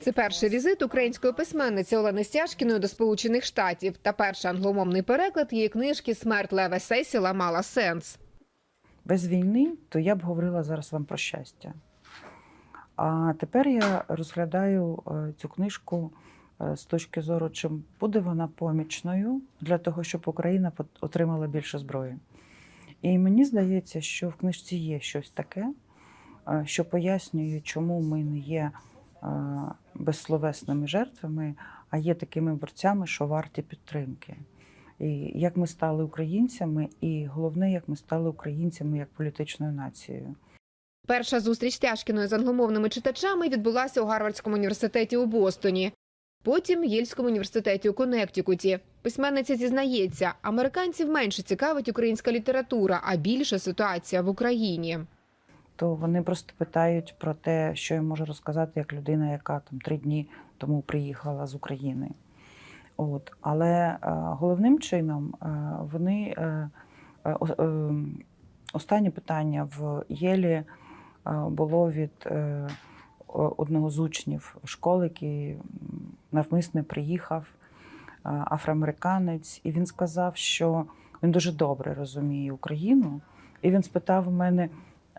Це перший візит української письменниці Олени Стяжкіної до Сполучених Штатів та перший англомовний переклад її книжки Смерть Лева Сесіла мала сенс. без війни, то я б говорила зараз вам про щастя. А тепер я розглядаю е, цю книжку е, з точки зору, чим буде вона помічною для того, щоб Україна отримала більше зброї. І мені здається, що в книжці є щось таке, що пояснює, чому ми не є безсловесними жертвами, а є такими борцями, що варті підтримки. І як ми стали українцями, і головне, як ми стали українцями як політичною нацією. Перша зустріч Стяжкіної з англомовними читачами відбулася у Гарвардському університеті у Бостоні. Потім Єльському університеті у Коннектикуті. Письменниця зізнається, американців менше цікавить українська література, а більше ситуація в Україні. То вони просто питають про те, що я можу розказати як людина, яка там три дні тому приїхала з України. От. Але е, головним чином е, вони е, останнє питання в Єлі було від одного з учнів школи, який навмисне приїхав, афроамериканець, і він сказав, що він дуже добре розуміє Україну. І він спитав у мене,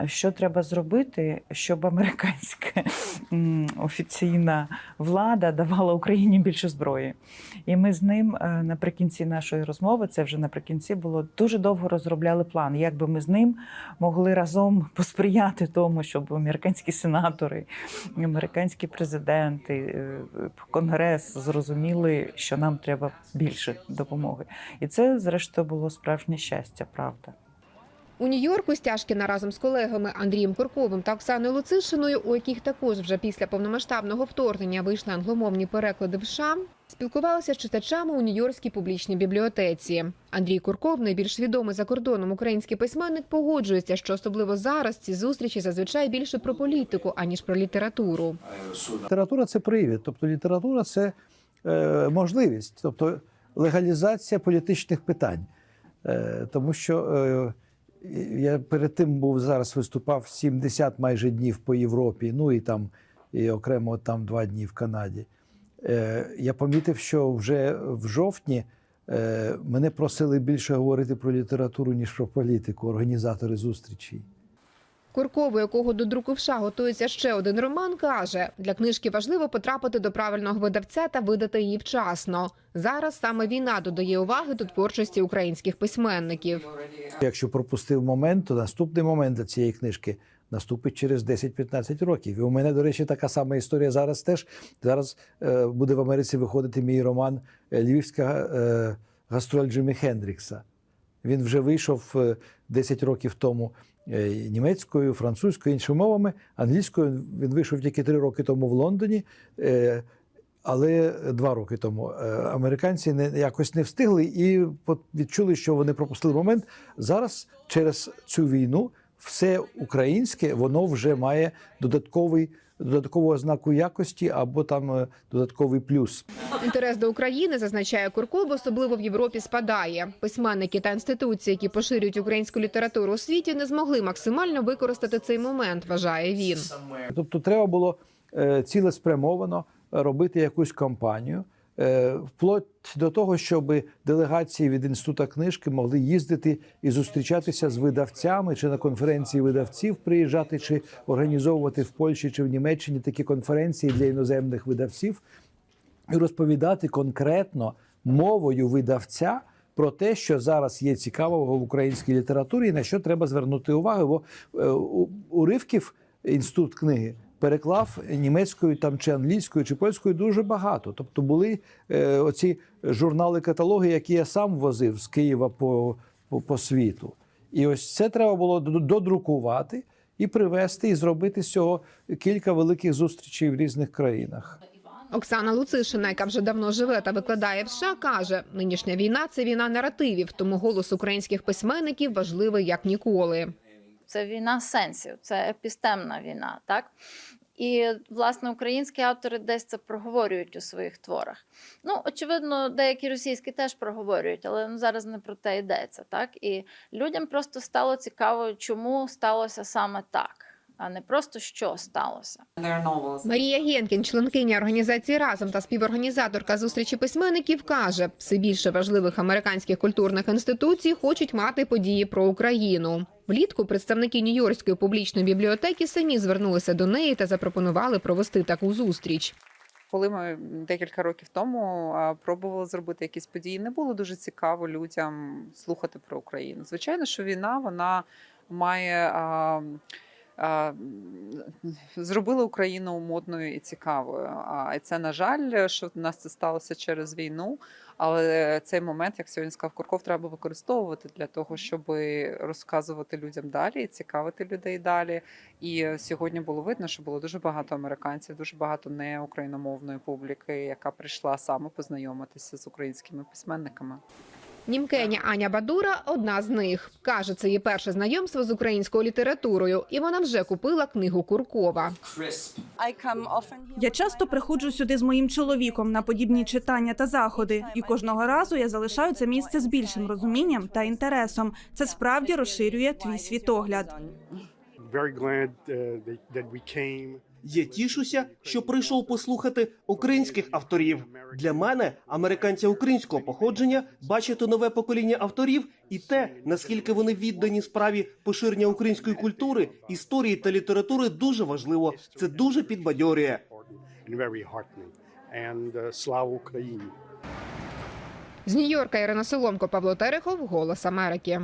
що треба зробити, щоб американська офіційна влада давала Україні більше зброї. І ми з ним е, наприкінці нашої розмови, це вже наприкінці було дуже довго розробляли план, як би ми з ним могли разом посприяти тому, щоб американські сенатори, американські президенти, е, конгрес зрозуміли, що нам треба більше допомоги. І це, зрештою, було справжнє щастя, правда. У Нью-Йорку Стяжкіна разом з колегами Андрієм Курковим та Оксаною Луцишиною, у яких також вже після повномасштабного вторгнення вийшли англомовні переклади в США, спілкувалися з читачами у Нью-Йоркській публічній бібліотеці. Андрій Курков, найбільш відомий за кордоном український письменник, погоджується, що особливо зараз ці зустрічі зазвичай більше про політику аніж про літературу. Література це привід, тобто література це е, можливість, тобто легалізація політичних питань. Е, тому що е, я перед тим був зараз виступав 70 майже днів по Європі, ну і там і окремо там два дні в Канаді. Е, я помітив, що вже в жовтні е, мене просили більше говорити про літературу, ніж про політику, організатори зустрічей. Курков, у якого до друку готується ще один роман, каже, для книжки важливо потрапити до правильного видавця та видати її вчасно. Зараз саме війна додає уваги до творчості українських письменників. Якщо пропустив момент, то наступний момент для цієї книжки наступить через 10-15 років. І у мене, до речі, така сама історія зараз теж. Зараз е, буде в Америці виходити мій роман е, Львівська е, гастроль Джимі Хендрікса. Він вже вийшов е, 10 років тому е, німецькою, французькою, іншими мовами. Англійською він вийшов тільки 3 роки тому в Лондоні. е, але два роки тому Е, американці не якось не встигли і відчули, що вони пропустили момент. Зараз через цю війну все українське воно вже має додатковий додаткову ознаку якості або там е, додатковий плюс. Інтерес до України, зазначає Курков, особливо в Європі спадає. Письменники та інституції, які поширюють українську літературу у світі, не змогли максимально використати цей момент, вважає він. Тобто, треба було е, цілеспрямовано робити якусь кампанію. Е, Вплоть до того, щоб делегації від інституту книжки могли їздити і зустрічатися з видавцями чи на конференції видавців приїжджати, чи організовувати в Польщі чи в Німеччині такі конференції для іноземних видавців і розповідати конкретно мовою видавця про те, що зараз є цікавого в українській літературі, і на що треба звернути увагу. Бо е, уривків інститут книги переклав німецькою там чи англійською чи польською дуже багато. Тобто були е, оці журнали, каталоги, які я сам возив з Києва по, по, по світу. І ось це треба було додрукувати і привезти, і зробити з цього кілька великих зустрічей в різних країнах. Оксана Луцишина, яка вже давно живе та викладає в США, каже: нинішня війна це війна наративів, тому голос українських письменників важливий як ніколи. Це війна сенсів, це епістемна війна, так? І, власне, українські автори десь це проговорюють у своїх творах. Ну, очевидно, деякі російські теж проговорюють, але ну, зараз не про те йдеться. Так? І людям просто стало цікаво, чому сталося саме так. А не просто що сталося. Марія Генкін, членкиня організації разом та співорганізаторка зустрічі письменників, каже, все більше важливих американських культурних інституцій хочуть мати події про Україну. Влітку представники Нью-Йоркської публічної бібліотеки самі звернулися до неї та запропонували провести таку зустріч. Коли ми декілька років тому пробували зробити якісь події, не було дуже цікаво людям слухати про Україну. Звичайно, що війна вона має зробила Україну модною і цікавою. А це на жаль, що в нас це сталося через війну. Але цей момент, як сьогодні сказав Курков, треба використовувати для того, щоб розказувати людям далі, і цікавити людей далі. І сьогодні було видно, що було дуже багато американців, дуже багато неукраїномовної публіки, яка прийшла саме познайомитися з українськими письменниками. Німкеня Аня Бадура одна з них. Каже, це її перше знайомство з українською літературою, і вона вже купила книгу Куркова. Я часто приходжу сюди з моїм чоловіком на подібні читання та заходи, і кожного разу я залишаю це місце з більшим розумінням та інтересом. Це справді розширює твій світогляд. Я тішуся, що прийшов послухати українських авторів. Для мене, американця українського походження, бачити нове покоління авторів і те, наскільки вони віддані справі поширення української культури, історії та літератури, дуже важливо. Це дуже підбадьорює. uh, слава Україні! З Нью-Йорка Ірина Соломко, Павло Терехов, Голос Америки.